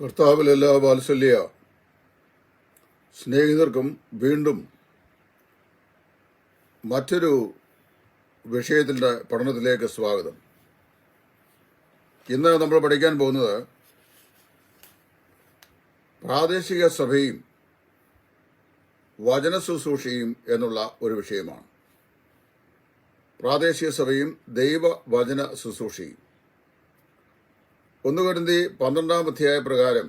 കർത്താവിലെല്ലാ വാത്സല്യ സ്നേഹിതർക്കും വീണ്ടും മറ്റൊരു വിഷയത്തിന്റെ പഠനത്തിലേക്ക് സ്വാഗതം. ഇന്ന് നമ്മൾ പഠിക്കാൻ പോകുന്നത് പ്രാദേശിക സഭയും വചന ശുശ്രൂഷയും എന്നുള്ള ഒരു വിഷയമാണ്. പ്രാദേശിക സഭയും ദൈവ വചന ശുശ്രൂഷയും. ഒന്ന് പന്ത്രണ്ടാം അധ്യായ പ്രകാരം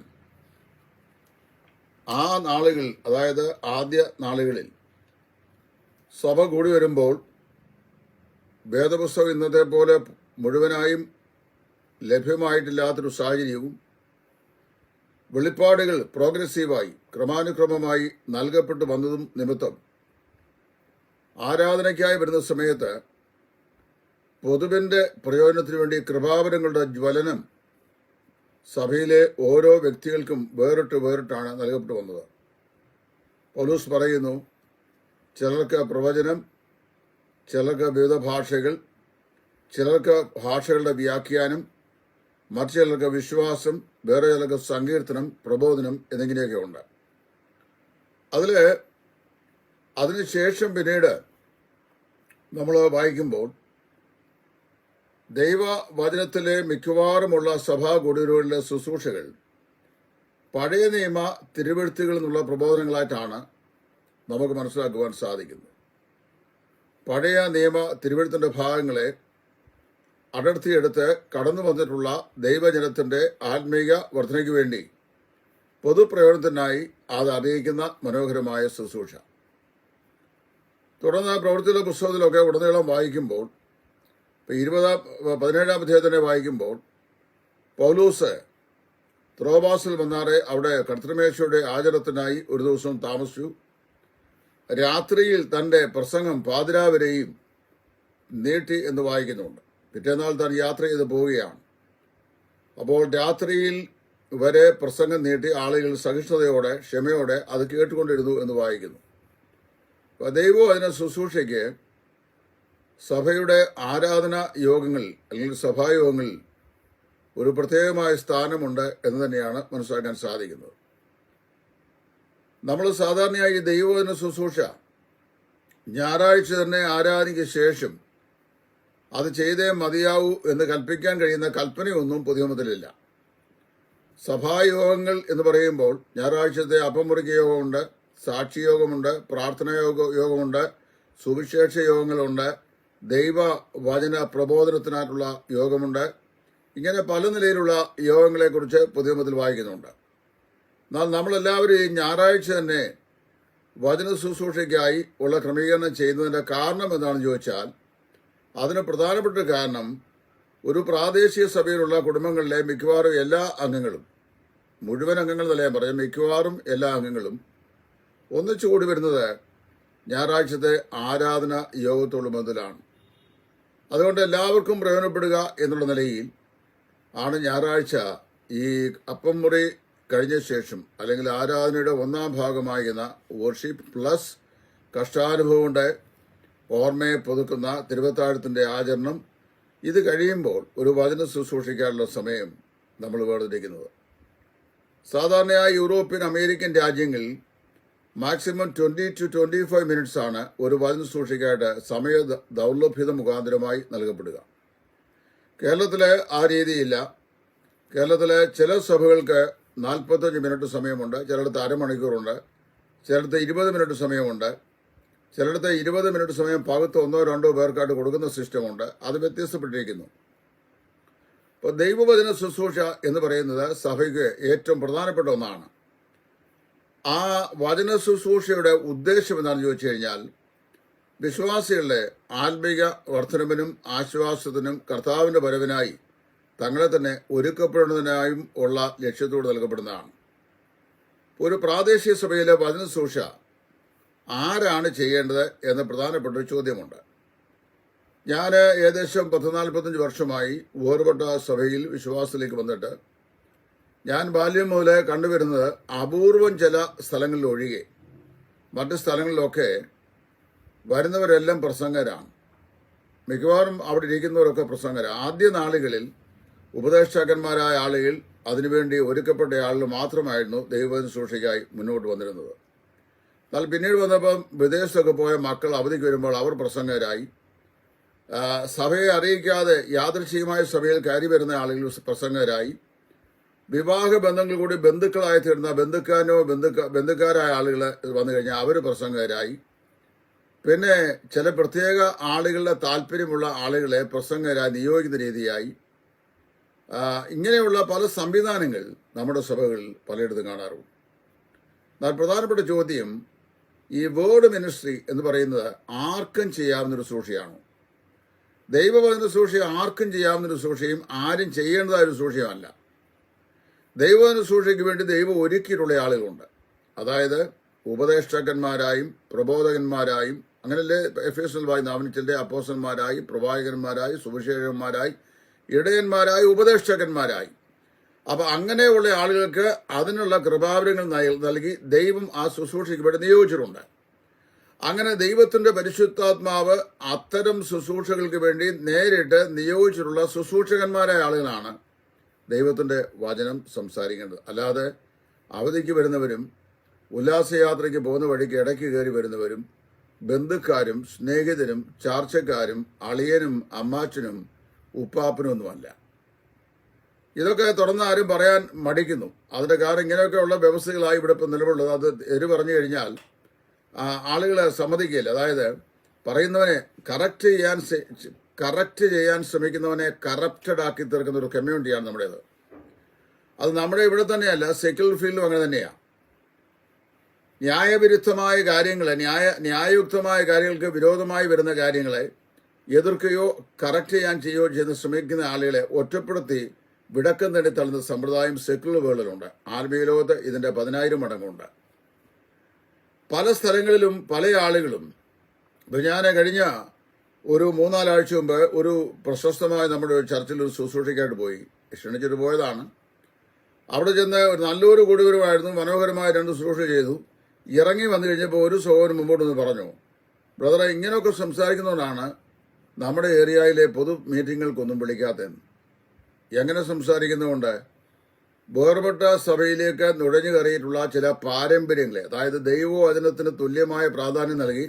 ആ നാളുകൾ അതായത് ആദ്യ നാളുകളിൽ സഭ കൂടി വരുമ്പോൾ വേദപുസ്തകം ഇന്നത്തെ പോലെ മുഴുവനായും ലഭ്യമായിട്ടില്ലാത്തൊരു സാഹചര്യവും വെളിപ്പാടുകൾ പ്രോഗ്രസീവായി ക്രമാനുക്രമമായി നൽകപ്പെട്ടു വന്നതും നിമിത്തം ആരാധനയ്ക്കായി വരുന്ന സമയത്ത് പൊതുവിന്റെ പ്രയോജനത്തിനു വേണ്ടി കൃപാവരങ്ങളുടെ ജ്വലനം സഭയിലെ ഓരോ വ്യക്തികൾക്കും വേറിട്ട് വേറിട്ടാണ് നൽകപ്പെട്ടു വന്നത്. പൗലൂസ് പറയുന്നു ചിലർക്ക് പ്രവചനം ചിലർക്ക് വിവിധ ഭാഷകൾ ചിലർക്ക് ഭാഷകളുടെ വ്യാഖ്യാനം മറ്റു ചിലർക്ക് വിശ്വാസം വേറെ ചിലർക്ക് സങ്കീർത്തനം പ്രബോധനം എന്നിങ്ങനെയൊക്കെ ഉണ്ട്. അതിൽ അതിനുശേഷം പിന്നീട് നമ്മൾ വായിക്കുമ്പോൾ ദൈവവചനത്തിലെ മിക്കവാറുമുള്ള സഭാ കുടിലുകളിലെ ശുശ്രൂഷകൾ പഴയ നിയമ തിരുവെഴുത്തുകളിൽ നിന്നുള്ള പ്രബോധനങ്ങളായിട്ടാണ് നമുക്ക് മനസ്സിലാക്കുവാൻ സാധിക്കുന്നത്. പഴയ നിയമ തിരുവെഴുത്തിന്റെ ഭാഗങ്ങളെ അടർത്തിയെടുത്ത് കടന്നു വന്നിട്ടുള്ള ദൈവജനത്തിന്റെ ആത്മീക വർധനയ്ക്ക് വേണ്ടി പൊതുപ്രയോജനത്തിനായി അത് അറിയിക്കുന്ന മനോഹരമായ ശുശ്രൂഷ. തുടർന്ന് പ്രവൃത്തിയുടെ പുസ്തകത്തിലൊക്കെ ഉടനീളം വായിക്കുമ്പോൾ ഇരുപതാം പതിനേഴാം അധ്യായത്തിനെ വായിക്കുമ്പോൾ പൗലൂസ് ത്രോബാസിൽ വന്നാറെ അവിടെ കർത്തൃമേശയുടെ ആചരണത്തിനായി ഒരു ദിവസം താമസിച്ചു. രാത്രിയിൽ തന്റെ പ്രസംഗം പാതിരാവരെയും നീട്ടി എന്ന് വായിക്കുന്നുണ്ട്. പിറ്റേന്നാൾ താൻ യാത്ര ചെയ്ത് പോവുകയാണ്. അപ്പോൾ രാത്രിയിൽ വരെ പ്രസംഗം നീട്ടി ആളുകൾ സഹിഷ്ണുതയോടെ ക്ഷമയോടെ അത് കേട്ടുകൊണ്ടിരുന്നു എന്ന് വായിക്കുന്നു. ദൈവം അതിനെ ശുശ്രൂഷയ്ക്ക് സഭയുടെ ആരാധന യോഗങ്ങൾ അല്ലെങ്കിൽ സഭായോഗങ്ങളിൽ ഒരു പ്രത്യേകമായ സ്ഥാനമുണ്ട് എന്ന് തന്നെയാണ് മനസ്സിലാക്കാൻ സാധിക്കുന്നത്. നമ്മൾ സാധാരണയായി ദൈവവചന ശുശ്രൂഷ ഞായറാഴ്ച തന്നെ ആരാധനയ്ക്ക് ശേഷം അത് ചെയ്തേ മതിയാവൂ എന്ന് കൽപ്പിക്കാൻ കഴിയുന്ന കൽപ്പനയൊന്നും പുതിയമത്തിലില്ല സഭായോഗങ്ങൾ എന്ന് പറയുമ്പോൾ ഞായറാഴ്ചത്തെ അപ്പമുറിക്ക യോഗമുണ്ട് സാക്ഷിയോഗമുണ്ട് പ്രാർത്ഥനായോഗ യോഗമുണ്ട് സുവിശേഷ യോഗങ്ങളുണ്ട് ദൈവ വചന പ്രബോധനത്തിനായിട്ടുള്ള യോഗമുണ്ട്. ഇങ്ങനെ പല നിലയിലുള്ള യോഗങ്ങളെക്കുറിച്ച് പുതിയമത്തിൽ വായിക്കുന്നുണ്ട്. എന്നാൽ നമ്മളെല്ലാവരും ഈ ഞായറാഴ്ച തന്നെ വചന ശുശ്രൂഷയ്ക്കായി ഉള്ള ക്രമീകരണം ചെയ്യുന്നതിന്റെ കാരണം എന്താണെന്ന് ചോദിച്ചാൽ അതിന് പ്രധാനപ്പെട്ട കാരണം ഒരു പ്രാദേശിക സഭയിലുള്ള കുടുംബങ്ങളിലെ മിക്കവാറും എല്ലാ അംഗങ്ങളും മുഴുവൻ അംഗങ്ങൾ എന്നല്ല ഞാൻ പറയാം മിക്കവാറും എല്ലാ അംഗങ്ങളും ഒന്നിച്ചു കൂടി വരുന്നത് ഞായറാഴ്ചത്തെ ആരാധന യോഗത്തോട് ബന്ധത്തിലാണ്. അതുകൊണ്ട് എല്ലാവർക്കും പ്രയോജനപ്പെടുക എന്നുള്ള നിലയിൽ ആണ് ഞായറാഴ്ച ഈ അപ്പം മുറി കഴിഞ്ഞ ശേഷം അല്ലെങ്കിൽ ആരാധനയുടെ ഒന്നാം ഭാഗമായിരുന്ന വർഷിപ്പ് പ്ലസ് കഷ്ടാനുഭവങ്ങളുടെ ഓർമ്മയെ പുതുക്കുന്ന തിരുവത്താഴത്തിന്റെ ആചരണം. ഇത് കഴിയുമ്പോൾ ഒരു വചന ശുശ്രൂഷിക്കാനുള്ള സമയം നമ്മൾ വേർതിരിക്കുന്നത്. സാധാരണയായി യൂറോപ്യൻ അമേരിക്കൻ രാജ്യങ്ങളിൽ maximum twenty to twenty five minutes ആണ് ഒരു വചന സൂക്ഷിക്കായിട്ട് സമയ ദൗർലഭ്യത മുഖാന്തരമായി നൽകപ്പെടുക. കേരളത്തിൽ ആ രീതിയില്ല. കേരളത്തിലെ ചില സഭകൾക്ക് നാൽപ്പത്തഞ്ച് മിനിറ്റ് സമയമുണ്ട്. ചിലയിടത്ത് അരമണിക്കൂറുണ്ട്. ചിലയിടത്ത് ഇരുപത് മിനിറ്റ് സമയമുണ്ട്. ചിലയിടത്ത് ഇരുപത് മിനിറ്റ് സമയം ഭാഗത്ത് ഒന്നോ രണ്ടോ പേർക്കായിട്ട് കൊടുക്കുന്ന സിസ്റ്റമുണ്ട്. അത് വ്യത്യസ്തപ്പെട്ടിരിക്കുന്നു. അപ്പോൾ ദൈവവചന ശുശ്രൂഷ എന്ന് പറയുന്നത് സഭയ്ക്ക് ഏറ്റവും പ്രധാനപ്പെട്ട ഒന്നാണ്. ആ വചന ശുശ്രൂഷയുടെ ഉദ്ദേശം എന്താണെന്ന് ചോദിച്ചു കഴിഞ്ഞാൽ വിശ്വാസികളുടെ ആത്മീക വർധനവിനും ആശ്വാസത്തിനും കർത്താവിന്റെ വരവിനായി തങ്ങളെ തന്നെ ഒരുക്കപ്പെടുന്നതിനായും ഉള്ള ലക്ഷ്യത്തോട് നൽകപ്പെടുന്നതാണ്. ഒരു പ്രാദേശിക സഭയിലെ വചന ശുശ്രൂഷ ആരാണ് ചെയ്യേണ്ടത് എന്ന പ്രധാനപ്പെട്ട ഒരു ചോദ്യമുണ്ട്. ഞാൻ ഏകദേശം പത്ത് നാൽപ്പത്തഞ്ച് വർഷമായി വേർപെട്ട സഭയിൽ വിശ്വാസത്തിലേക്ക് വന്നിട്ട് ഞാൻ ബാല്യം മുതലേ കണ്ടുവരുന്നത് അപൂർവം ചില സ്ഥലങ്ങളിൽ ഒഴികെ. മറ്റു സ്ഥലങ്ങളിലൊക്കെ വരുന്നവരെല്ലാം പ്രസംഗരാണ്. മിക്കവാറും അവിടെ ഇരിക്കുന്നവരൊക്കെ പ്രസംഗര. ആദ്യ നാളുകളിൽ ഉപദേഷ്ടാക്കന്മാരായ ആളുകൾ അതിനുവേണ്ടി ഒരുക്കപ്പെട്ട ആളുകൾ മാത്രമായിരുന്നു ദൈവവചന സൂക്ഷിക്കായി മുന്നോട്ട് വന്നിരുന്നത്. എന്നാൽ പിന്നീട് വന്നപ്പം വിദേശത്തൊക്കെ പോയ മക്കൾ അവധിക്ക് വരുമ്പോൾ അവർ പ്രസംഗരായി. സഭയെ അറിയിക്കാതെ യാദൃശ്ചികമായ സഭയിൽ കയറി വരുന്ന ആളുകൾ പ്രസംഗകരായി വിവാഹ ബന്ധങ്ങൾ കൂടി ബന്ധുക്കളായി തീർന്ന ബന്ധുക്കാരനോ ബന്ധുക്ക ബന്ധുക്കാരായ ആളുകൾ വന്നു കഴിഞ്ഞാൽ അവർ പ്രസംഗകരായി. പിന്നെ ചില പ്രത്യേക ആളുകളുടെ താല്പര്യമുള്ള ആളുകളെ പ്രസംഗകരായി നിയോഗിക്കുന്ന രീതിയായി. ഇങ്ങനെയുള്ള പല സംവിധാനങ്ങൾ നമ്മുടെ സഭകളിൽ പലയിടത്തും കാണാറുണ്ട്. എന്നാൽ പ്രധാനപ്പെട്ട ചോദ്യം ഈ വേർഡ് മിനിസ്ട്രി എന്ന് പറയുന്നത് ആർക്കും ചെയ്യാവുന്നൊരു സൂക്ഷിയാണോ? ദൈവവചന സൂക്ഷി ആർക്കും ചെയ്യാവുന്നൊരു സൂക്ഷിയും ആരും ചെയ്യേണ്ടതായ ഒരു സൂക്ഷിയുമല്ല. ദൈവവചന സൂക്ഷിക്ക് വേണ്ടി ദൈവം ഒരുക്കിയിട്ടുള്ള ആളുകളുണ്ട്. അതായത് ഉപദേഷ്ടാക്കന്മാരായും പ്രബോധകന്മാരായും അങ്ങനല്ലേ എഫ് എസ് എൽ വായി അപ്പോസന്മാരായി പ്രവാചകന്മാരായി സുവിശേഷന്മാരായി ഇടയന്മാരായി ഉപദേഷ്ടാക്കന്മാരായി. അപ്പൊ അങ്ങനെയുള്ള ആളുകൾക്ക് അതിനുള്ള കൃപാവരങ്ങൾ നൽകി ദൈവം ആ ശുശ്രൂഷയ്ക്ക് വേണ്ടി നിയോഗിച്ചിട്ടുണ്ട്. അങ്ങനെ ദൈവത്തിന്റെ പരിശുദ്ധാത്മാവ് അത്തരം ശുശ്രൂഷകൾക്ക് വേണ്ടി നേരിട്ട് നിയോഗിച്ചിട്ടുള്ള ശുശ്രൂഷകന്മാരായ ആളുകളാണ് ദൈവത്തിന്റെ വചനം സംസാരിക്കേണ്ടത്. അല്ലാതെ അവധിക്ക് വരുന്നവരും ഉല്ലാസയാത്രയ്ക്ക് പോകുന്ന വഴിക്ക് ഇടയ്ക്ക് കയറി വരുന്നവരും ബന്ധുക്കാരും സ്നേഹിതരും ചാർച്ചക്കാരും അളിയനും അമ്മാച്ചനും ഉപ്പാപ്പനും ഒന്നുമല്ല ഇതൊക്കെ തുറന്ന് ആരും പറയാൻ മടിക്കുന്നു. അതിന്റെ കാരണം ഇങ്ങനെയൊക്കെയുള്ള വ്യവസ്ഥകളായി ഇവിടെ ഇപ്പം നിലവിലുള്ളത്. അത് എരു പറഞ്ഞു കഴിഞ്ഞാൽ ആളുകളെ സമ്മതിക്കില്ല അതായത് പറയുന്നവനെ കറക്റ്റ് ചെയ്യാൻ കറക്റ്റ് ചെയ്യാൻ ശ്രമിക്കുന്നവനെ കറപ്റ്റഡ് ആക്കി തീർക്കുന്ന ഒരു കമ്മ്യൂണിറ്റിയാണ് നമ്മുടേത്. അത് നമ്മുടെ ഇവിടെ തന്നെയല്ല സെക്യുലർ ഫീൽഡും അങ്ങനെ തന്നെയാണ് ന്യായവിരുദ്ധമായ കാര്യങ്ങളെ ന്യായ ന്യായയുക്തമായ കാര്യങ്ങൾക്ക് വിരോധമായി വരുന്ന കാര്യങ്ങളെ എതിർക്കുകയോ കറക്റ്റ് ചെയ്യാൻ ചെയ്യുകയോ ചെയ്യുന്ന ശ്രമിക്കുന്ന ആളുകളെ ഒറ്റപ്പെടുത്തി വിടക്കം നേടി തള്ളുന്ന സമ്പ്രദായം സെക്യുലർ വേൾഡിലുണ്ട്. ആത്മീയ ലോകത്ത് ഇതിന്റെ പതിനായിരം മടങ്ങുണ്ട്. പല സ്ഥലങ്ങളിലും പല ആളുകളും ഇപ്പൊ ഞാൻ കഴിഞ്ഞ ഒരു മൂന്നാലാഴ്ച മുമ്പ് ഒരു പ്രശസ്തമായ നമ്മുടെ ഒരു ചർച്ചിൽ ഒരു ശുശ്രൂഷയ്ക്കായിട്ട് പോയി. ക്ഷണിച്ചിട്ട് പോയതാണ്. അവിടെ ചെന്ന് ഒരു നല്ലൊരു കുടിവരുമായിരുന്നു മനോഹരമായ രണ്ട് ശുശ്രൂഷ ചെയ്തു. ഇറങ്ങി വന്നു കഴിഞ്ഞപ്പോൾ ഒരു സഹോദരൻ മുമ്പോട്ട് നിന്ന് പറഞ്ഞു ബ്രദറെ ഇങ്ങനെയൊക്കെ സംസാരിക്കുന്നതുകൊണ്ടാണ് നമ്മുടെ ഏരിയയിലെ പൊതു മീറ്റിങ്ങുകൾക്കൊന്നും വിളിക്കാത്തതെന്ന്. എങ്ങനെ സംസാരിക്കുന്നതുകൊണ്ട്? വേർപെട്ട സഭയിലേക്ക് നുഴഞ്ഞു കയറിയിട്ടുള്ള ചില പാരമ്പര്യങ്ങളെ അതായത് ദൈവവചനത്തിന് തുല്യമായ പ്രാധാന്യം നൽകി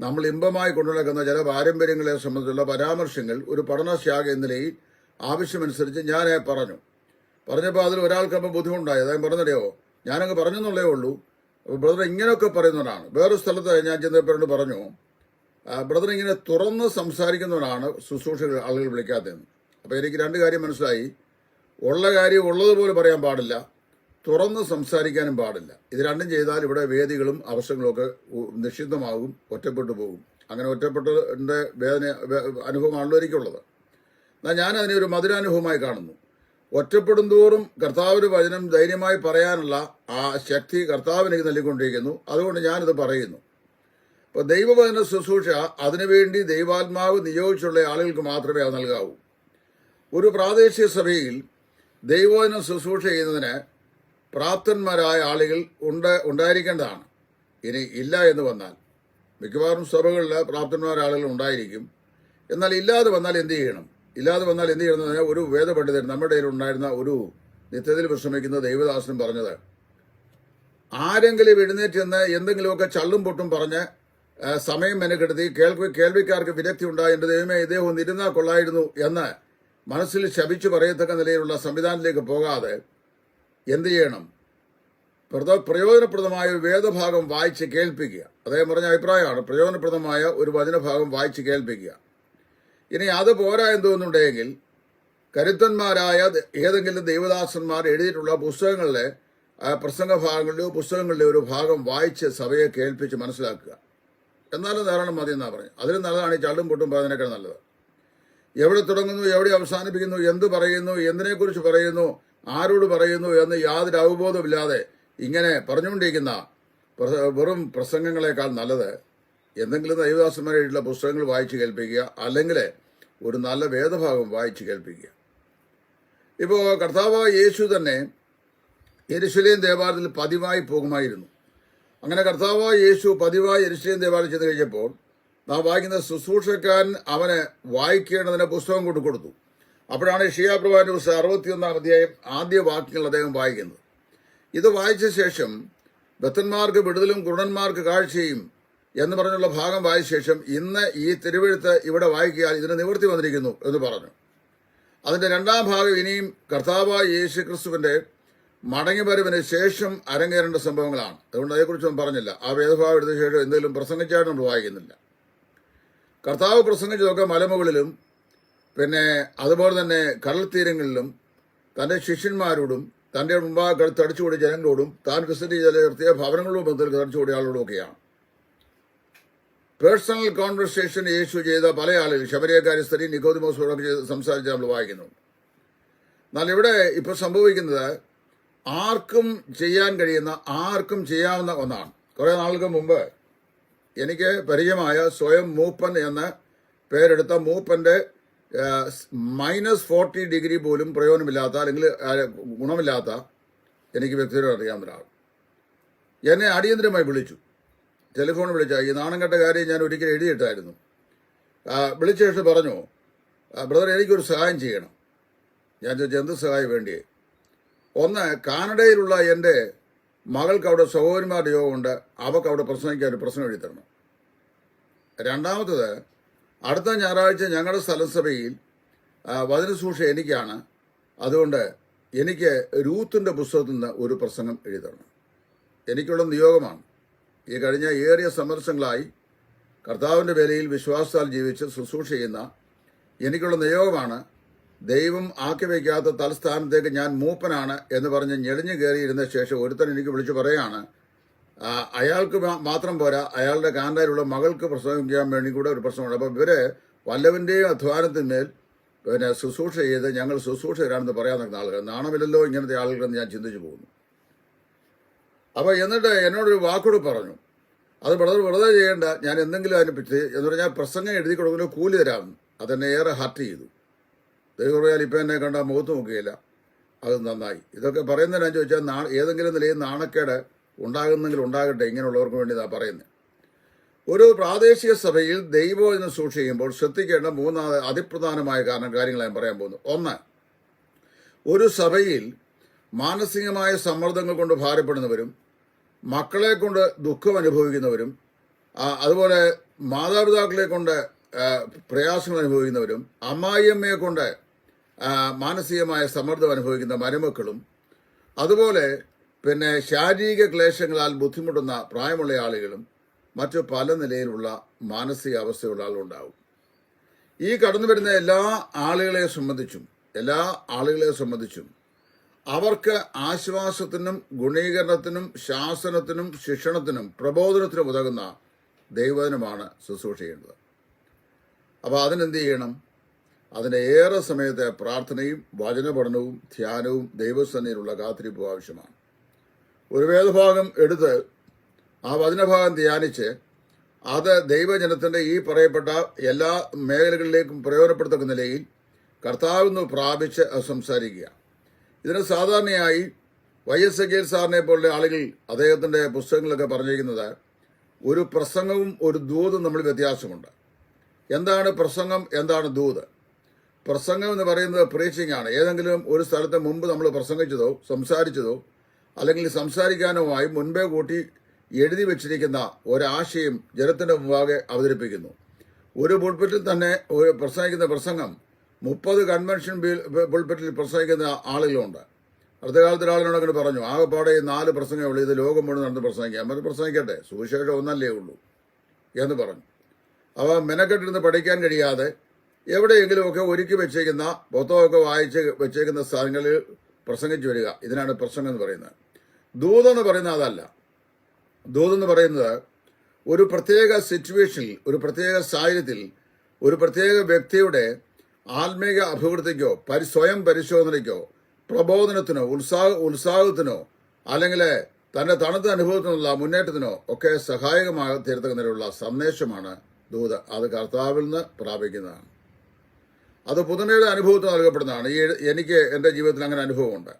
നമ്മൾ ഇമ്പമായി കൊണ്ടുനടക്കുന്ന ചില പാരമ്പര്യങ്ങളെ സംബന്ധിച്ചുള്ള പരാമർശങ്ങൾ ഒരു പഠനശാഖ എന്ന നിലയിൽ ആവശ്യമനുസരിച്ച് ഞാൻ പറഞ്ഞു. പറഞ്ഞപ്പോൾ അതിൽ ഒരാൾക്ക് അപ്പം ബുദ്ധിമുട്ടായി അതായത് പറഞ്ഞറിയോ ഞാനങ്ങ് പറഞ്ഞെന്നുള്ളേ ഉള്ളൂ. ബ്രദർ ഇങ്ങനെയൊക്കെ പറയുന്നവരാണ്. വേറൊരു സ്ഥലത്ത് ഞാൻ ചെന്നപ്പോഴോട് പറഞ്ഞു ബ്രദർ ഇങ്ങനെ തുറന്ന് സംസാരിക്കുന്നവരാണ് ശുശ്രൂഷകൾ ആളുകൾ വിളിക്കാത്തതെന്ന്. അപ്പോൾ എനിക്ക് രണ്ട് കാര്യം മനസ്സിലായി. ഉള്ള കാര്യം ഉള്ളതുപോലെ പറയാൻ പാടില്ല. തുറന്ന് സംസാരിക്കാനും പാടില്ല. ഇത് രണ്ടും ചെയ്താൽ ഇവിടെ വേദികളും അവസരങ്ങളും ഒക്കെ നിഷിദ്ധമാകും ഒറ്റപ്പെട്ടു പോകും. അങ്ങനെ ഒറ്റപ്പെട്ടതിന്റെ വേദന അനുഭവമാണല്ലോ എനിക്കുള്ളത്. എന്നാൽ ഞാൻ അതിനെ ഒരു മധുരാനുഭവമായി കാണുന്നു. ഒറ്റപ്പെടും തോറും കർത്താവിന് വചനം ധൈര്യമായി പറയാനുള്ള ആ ശക്തി കർത്താവ് എനിക്ക് നൽകിക്കൊണ്ടിരിക്കുന്നു. അതുകൊണ്ട് ഞാനിത് പറയുന്നു. അപ്പോൾ ദൈവവചന ശുശ്രൂഷ അതിനുവേണ്ടി ദൈവാത്മാവ് നിയോഗിച്ചുള്ള ആളുകൾക്ക് മാത്രമേ അത് നൽകാവൂ. ഒരു പ്രാദേശിക സഭയിൽ ദൈവവചന ശുശ്രൂഷ ചെയ്യുന്നതിന് പ്രാപ്തന്മാരായ ആളുകൾ ഉണ്ട് ഉണ്ടായിരിക്കേണ്ടതാണ്. ഇനി ഇല്ല എന്ന് വന്നാൽ മിക്കവാറും സഭകളിൽ പ്രാപ്തന്മാരായ ആളുകൾ ഉണ്ടായിരിക്കും. എന്നാൽ ഇല്ലാതെ വന്നാൽ എന്ത് ചെയ്യണം? ഇല്ലാതെ വന്നാൽ എന്ത് ചെയ്യണം എന്ന് ഒരു വേദപണ്ഡിതൻ നമ്മുടെ ഉണ്ടായിരുന്ന ഒരു നിത്യത്തിൽ വിശ്രമിക്കുന്ന ദൈവദാസൻ പറഞ്ഞത് ആരെങ്കിലും എഴുന്നേറ്റ് ചെന്ന് എന്തെങ്കിലുമൊക്കെ ചള്ളും പൊട്ടും പറഞ്ഞ് സമയം മെനക്കെടുത്തി കേൾവി കേൾവിക്കാർക്ക് വിരക്തി ഉണ്ടായി എന്റെ ദൈവമേ ഇദ്ദേഹം ഇരുന്നാൽ കൊള്ളായിരുന്നു എന്ന് മനസ്സിൽ ശപിച്ചു പറയത്തക്ക നിലയിലുള്ള സംവിധാനത്തിലേക്ക് പോകാതെ എന്ത് ചെയ്യണം? പ്രയോജനപ്രദമായ ഒരു വേദഭാഗം വായിച്ച് കേൾപ്പിക്കുക. അദ്ദേഹം പറഞ്ഞ അഭിപ്രായമാണ്. പ്രയോജനപ്രദമായ ഒരു വചനഭാഗം വായിച്ച് കേൾപ്പിക്കുക. ഇനി അത് പോരാ എന്ന് കരുത്തന്മാരായ ഏതെങ്കിലും ദൈവദാസന്മാർ എഴുതിയിട്ടുള്ള പുസ്തകങ്ങളിലെ പ്രസംഗഭാഗങ്ങളിലെയോ പുസ്തകങ്ങളിലെയോ ഒരു ഭാഗം വായിച്ച് സഭയെ കേൾപ്പിച്ച് മനസ്സിലാക്കുക. എന്നാലും ധാരാളം മതി എന്നാ പറഞ്ഞു അതിലും നല്ലതാണ് ഈ ചള്ളും പൊട്ടും പറയുന്നതിനേക്കാൾ നല്ലത്. എവിടെ തുടങ്ങുന്നു എവിടെ അവസാനിപ്പിക്കുന്നു എന്ത് പറയുന്നു എന്തിനെക്കുറിച്ച് പറയുന്നു ആരോട് പറയുന്നു എന്ന് യാതൊരു അവബോധമില്ലാതെ ഇങ്ങനെ പറഞ്ഞുകൊണ്ടിരിക്കുന്ന വെറും പ്രസംഗങ്ങളെക്കാൾ നല്ലത് എന്തെങ്കിലും ദൈവദാസന്മാരായിട്ടുള്ള പുസ്തകങ്ങൾ വായിച്ച് കേൾപ്പിക്കുക അല്ലെങ്കിൽ ഒരു നല്ല വേദഭാഗം വായിച്ച് കേൾപ്പിക്കുക. ഇപ്പോൾ കർത്താവ് യേശു തന്നെ യെരുശലേം ദേവാലയത്തിൽ പതിവായി പോകുമായിരുന്നു. അങ്ങനെ കർത്താവ് യേശു പതിവായി യെരുശലേം ദേവാലയം ചെന്ന് കഴിഞ്ഞപ്പോൾ നാം വായിക്കുന്ന ശുശ്രൂഷക്കാരൻ അവന് വായിക്കേണ്ടതിന് പുസ്തകം കൊണ്ടു കൊടുത്തു. അപ്പോഴാണ് ഷിയാപ്രഭാന്റെ പുസ്തകം അറുപത്തിയൊന്നാം അധ്യായം ആദ്യ വാക്യങ്ങൾ അദ്ദേഹം വായിക്കുന്നത്. ഇത് വായിച്ച ശേഷം ബത്തന്മാർക്ക് വിടുതലും കുരുടന്മാർക്ക് കാഴ്ചയും എന്ന് പറഞ്ഞുള്ള ഭാഗം വായിച്ച ശേഷം ഇന്ന് ഈ തിരുവെഴുത്ത് ഇവിടെ വായിക്കാൻ ഇതിന് നിവൃത്തി വന്നിരിക്കുന്നു എന്ന് പറഞ്ഞു. അതിന്റെ രണ്ടാം ഭാഗം ഇനിയും കർത്താവായ യേശു ക്രിസ്തുവിന്റെ മടങ്ങിവരവിന് ശേഷം അരങ്ങേറേണ്ട സംഭവങ്ങളാണ്. അതുകൊണ്ട് അതേക്കുറിച്ചൊന്നും പറഞ്ഞില്ല. ആ വേദഭാഗം എടുത്ത ശേഷം എന്തെങ്കിലും പ്രസംഗിച്ചായിട്ട് നമ്മൾ വായിക്കുന്നില്ല. കർത്താവ് പ്രസംഗിച്ചതൊക്കെ മലമുകളിലും പിന്നെ അതുപോലെ തന്നെ കടൽ തീരങ്ങളിലും തന്റെ ശിഷ്യന്മാരോടും തന്റെ മുമ്പാകെ തടിച്ചുകൂടിയ ജനങ്ങളോടും താൻ ചെയ്ത നിർത്തിയ ഭവനങ്ങളോടും ബന്ധത്തിൽ തടിച്ചുകൂടിയ ആളുകളോടും ഒക്കെയാണ് പേഴ്സണൽ കോൺവെർസേഷൻ യേശു ചെയ്ത പല ആളുകൾ ശബരിയക്കാരി സ്ത്രീ നിക്കോദിമോസോടൊക്കെ മോസോടൊക്കെ സംസാരിച്ച് നമ്മൾ വായിക്കുന്നു. എന്നാൽ ഇവിടെ ഇപ്പൊ സംഭവിക്കുന്നത് ആർക്കും ചെയ്യാൻ കഴിയുന്ന ആർക്കും ചെയ്യാവുന്ന ഒന്നാണ്. കുറെ നാളുകൾക്ക് മുമ്പ് എനിക്ക് പരിചയമായ സ്വയം മൂപ്പൻ എന്ന പേരെടുത്ത മൂപ്പന്റെ മൈനസ് ഫോർട്ടി ഡിഗ്രി പോലും പ്രയോജനമില്ലാത്ത അല്ലെങ്കിൽ ഗുണമില്ലാത്ത എനിക്ക് വ്യക്തിപരം അറിയാവുന്ന ഒരാൾ എന്നെ അടിയന്തരമായി വിളിച്ചു. ടെലിഫോൺ വിളിച്ച ഈ നാണം കെട്ട കാര്യം ഞാൻ ഒരിക്കലും എഴുതിയിട്ടായിരുന്നു. വിളിച്ച ശേഷം പറഞ്ഞു "ആ, ബ്രദർ എനിക്കൊരു സഹായം ചെയ്യണം. ഞാൻ ചോദിച്ചു എന്ത് സഹായം വേണ്ടിയേ? ഒന്ന് കാനഡയിലുള്ള എന്റെ മകൾക്ക് അവിടെ സഹോദരിമാരുടെ യോഗമുണ്ട്. അവൾക്ക് അവിടെ പ്രസംഗിക്കാൻ ഒരു പ്രശ്നം എഴുതി തരണം. രണ്ടാമത്തത് അടുത്ത ഞായറാഴ്ച ഞങ്ങളുടെ സ്ഥലസഭയിൽ വചനശൂഷ എനിക്കാണ്. അതുകൊണ്ട് എനിക്ക് രൂത്തിന്റെ പുസ്തകത്തിൽ നിന്ന് ഒരു പ്രസംഗം എഴുതണം. എനിക്കുള്ള നിയോഗമാണ്. ഈ കഴിഞ്ഞ ഏറിയ സന്ദർശങ്ങളായി കർത്താവിന്റെ വേലയിൽ വിശ്വാസത്താൽ ജീവിച്ച് ശുശ്രൂഷ ചെയ്യുന്ന എനിക്കുള്ള നിയോഗമാണ്. ദൈവം ആക്കി വയ്ക്കാത്ത തലസ്ഥാനത്തേക്ക് ഞാൻ മൂപ്പനാണ് എന്ന് പറഞ്ഞ് ഞെളിഞ്ഞു കയറിയിരുന്ന ശേഷം ഒരുത്തൻ എനിക്ക് വിളിച്ചു പറയാണ് അയാൾക്ക് മാത്രം പോരാ. അയാളുടെ കാന്താരിലുള്ള മകൾക്ക് പ്രസവിക്കാൻ വേണ്ടി കൂടെ ഒരു പ്രശ്നമുണ്ട്. അപ്പോൾ ഇവർ വല്ലവന്റെയും അധ്വാനത്തിന്മേൽ പിന്നെ ശുശ്രൂഷ ചെയ്ത് ഞങ്ങൾ ശുശ്രൂഷ തരാമെന്ന് പറയാൻ നിൽക്കുന്ന ആളുകൾ. നാണമില്ലല്ലോ ഇങ്ങനത്തെ ആളുകളെന്ന് ഞാൻ ചിന്തിച്ചു പോകുന്നു. അപ്പോൾ എന്നിട്ട് എന്നോടൊരു വാക്കോട് പറഞ്ഞു. അത് വളരെ വെറുതെ ചെയ്യേണ്ട. ഞാൻ എന്തെങ്കിലും അതിനെ പറ്റി എന്ന് പറഞ്ഞാൽ പ്രസംഗം എഴുതി കൊടുക്കുന്ന കൂലി തരാമെന്ന് അതെന്നെ ഏറെ ഹർട്ട് ചെയ്തു. ദൈവറിയാൽ ഇപ്പം എന്നെ കണ്ട മുഖത്ത് നോക്കുകയില്ല. അത് നന്നായി. ഇതൊക്കെ പറയുന്നതിനാ ചോദിച്ചാൽ നാ ഏതെങ്കിലും നിലയിൽ നാണക്കേട് ഉണ്ടാകുന്നെങ്കിൽ ഉണ്ടാകട്ടെ ഇങ്ങനെയുള്ളവർക്ക് വേണ്ടി ഞാൻ പറയുന്നത് ഒരു പ്രാദേശിക സഭയിൽ ദൈവം എന്ന് സൂക്ഷിക്കുമ്പോൾ ശ്രദ്ധിക്കേണ്ട മൂന്നാമത് അതിപ്രധാനമായ കാരണം കാര്യങ്ങൾ ഞാൻ പറയാൻ പോകുന്നു. ഒന്ന് ഒരു സഭയിൽ മാനസികമായ സമ്മർദ്ദങ്ങൾ കൊണ്ട് ഭാരപ്പെടുന്നവരും മക്കളെ കൊണ്ട് ദുഃഖം അനുഭവിക്കുന്നവരും അതുപോലെ മാതാപിതാക്കളെ കൊണ്ട് പ്രയാസങ്ങൾ അനുഭവിക്കുന്നവരും അമ്മായിയമ്മയെ കൊണ്ട് മാനസികമായ സമ്മർദ്ദം അനുഭവിക്കുന്ന മരുമക്കളും അതുപോലെ പിന്നെ ശാരീരിക ക്ലേശങ്ങളാൽ ബുദ്ധിമുട്ടുന്ന പ്രായമുള്ള ആളുകളും മറ്റു പല നിലയിലുള്ള മാനസികാവസ്ഥയുള്ള ആളുകളുണ്ടാവും ഈ കടന്നു വരുന്ന എല്ലാ ആളുകളെ സംബന്ധിച്ചും എല്ലാ ആളുകളെ സംബന്ധിച്ചും അവർക്ക് ആശ്വാസത്തിനും ഗുണീകരണത്തിനും ശാസനത്തിനും ശിക്ഷണത്തിനും പ്രബോധനത്തിനും ഉതകുന്ന ദൈവജനമാണ് ശുശ്രൂഷ ചെയ്യേണ്ടത് അപ്പോൾ അതിനെന്ത് ചെയ്യണം? അതിന് ഏറെ സമയത്തെ പ്രാർത്ഥനയും വചനപഠനവും ധ്യാനവും ദൈവസന്നിയിലുള്ള കാത്തിരിപ്പും ആവശ്യമാണ്. ഒരു വേദഭാഗം എടുത്ത് ആ വചനഭാഗം ധ്യാനിച്ച് അത് ദൈവജനത്തിന്റെ ഈ പറയപ്പെട്ട എല്ലാ മേഖലകളിലേക്കും പ്രയോജനപ്പെടുത്തക്ക നിലയിൽ കർത്താവിന്ന് പ്രാപിച്ച് സംസാരിക്കുക. ഇതിന് സാധാരണയായി വൈ എസ് അഖിൽ സാറിനെ പോലുള്ള ആളുകൾ അദ്ദേഹത്തിന്റെ പുസ്തകങ്ങളൊക്കെ പറഞ്ഞിരിക്കുന്നത് ഒരു പ്രസംഗവും ഒരു ദൂതും തമ്മിൽ വ്യത്യാസമുണ്ട്. എന്താണ് പ്രസംഗം? എന്താണ് ദൂത്? പ്രസംഗം എന്ന് പറയുന്നത് പ്രീച്ചിങ് ആണ്. ഏതെങ്കിലും ഒരു സ്ഥലത്ത് മുമ്പ് നമ്മൾ പ്രസംഗിച്ചതോ സംസാരിച്ചതോ അല്ലെങ്കിൽ സംസാരിക്കാനുമായി മുൻപേ കൂട്ടി എഴുതി വച്ചിരിക്കുന്ന ഒരാശയം ജനത്തിന്റെ മുമ്പാകെ അവതരിപ്പിക്കുന്നു. ഒരു പുൾപ്പിറ്റിൽ തന്നെ പ്രസംഗിക്കുന്ന പ്രസംഗം മുപ്പത് കൺവെൻഷൻ പുൾപ്പിറ്റിൽ പ്രസംഗിക്കുന്ന ആളുകളുണ്ട്. അടുത്ത കാലത്ത് ഒരാളിനോട് അങ്ങനെ പറഞ്ഞു ആകെപ്പാടെ നാല് പ്രസംഗമേ ഉള്ളൂ ഇത് ലോകം മുഴുവൻ നടന്ന് പ്രസംഗിക്കാം. അത് പ്രസംഗിക്കട്ടെ സുവിശേഷം ഒന്നല്ലേ ഉള്ളൂ എന്ന് പറഞ്ഞു. അവ മെനക്കെട്ടിരുന്ന് പഠിക്കാൻ കഴിയാതെ എവിടെയെങ്കിലുമൊക്കെ ഒരുക്കി വെച്ചേക്കുന്ന പുസ്തകമൊക്കെ വായിച്ച് വെച്ചേക്കുന്ന സ്ഥലങ്ങളിൽ പ്രസംഗിച്ചു വരിക. ഇതിനാണ് പ്രസംഗം എന്ന് പറയുന്നത്. ദൂത് എന്ന് പറയുന്നത് അതല്ല. എന്ന് പറയുന്നത് ഒരു പ്രത്യേക സിറ്റുവേഷനിൽ ഒരു പ്രത്യേക സാഹചര്യത്തിൽ ഒരു പ്രത്യേക വ്യക്തിയുടെ ആത്മീക അഭിവൃദ്ധിക്കോ പരി സ്വയം പരിശോധനയ്ക്കോ പ്രബോധനത്തിനോ ഉത്സാഹ ഉത്സാഹത്തിനോ അല്ലെങ്കിൽ തന്റെ തണുത്ത അനുഭവത്തിനുള്ള മുന്നേറ്റത്തിനോ ഒക്കെ സഹായകമായി തീർത്തുന്നതിനുള്ള സന്ദേശമാണ് ദൂത് അത് കർത്താവിൽ നിന്ന് പ്രാപിക്കുന്നതാണ്. അത് പുതുമയുടെ അനുഭവത്തിൽ നൽകപ്പെടുന്നതാണ്. ഈ എനിക്ക് എന്റെ ജീവിതത്തിൽ അങ്ങനെ അനുഭവമുണ്ട്.